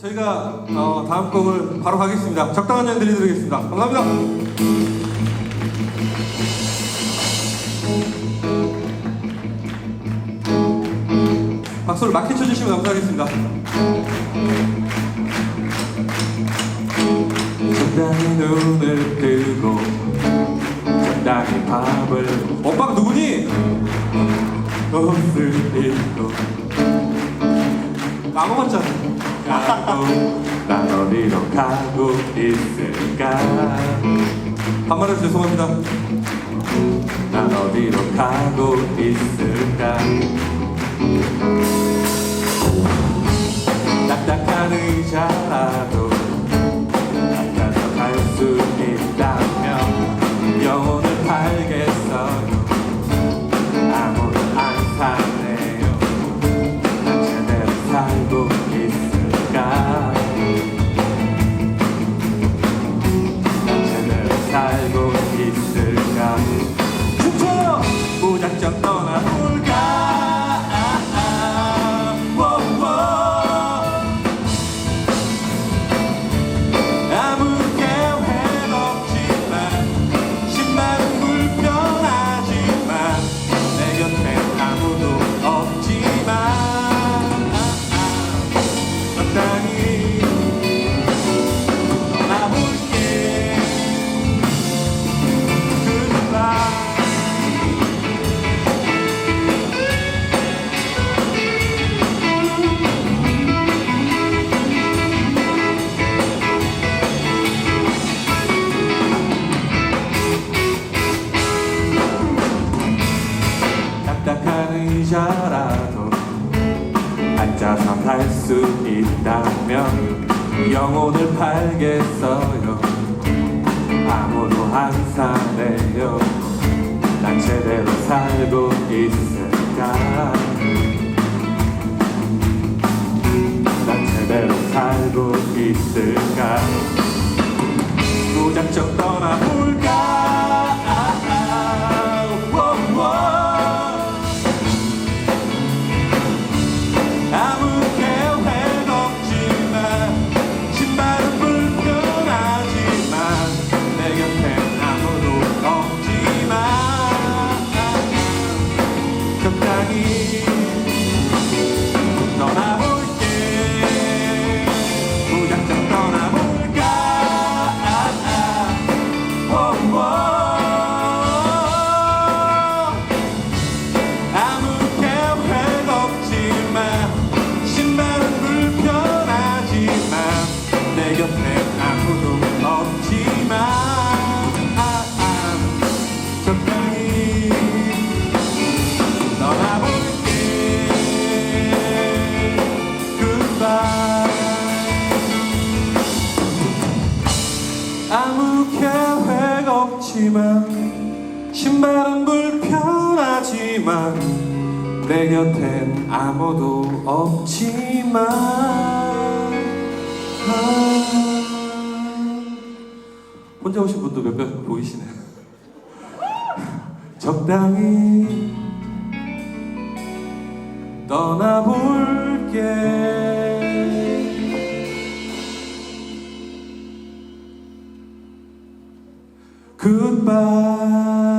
저희가 어, 다음 곡을 바로 가겠습니다. 적당한 연 드리도록겠습니다. 감사합니다. 박수를 맞게 쳐주시면 감사하겠습니다. 적당히 눈을 뜨고 적당히 밥을 오빠가 누구니? 옷을 입고 까먹었잖아 가고 난 어디로 가고 있을까? 반말해서 죄송합니다. 난 어디로 가고 있을까 의자라도 앉아서 갈수 있다면 영혼을 팔겠어요. 아무도 안 사네요. 난 제대로 살고 있을까? 난 제대로 살고 있을까 없지만 신발은 불편하지만 내 곁엔 아무도 없지만. 아, 혼자 오신 분도 몇몇 보이시네 적당히 떠나볼게 Goodbye.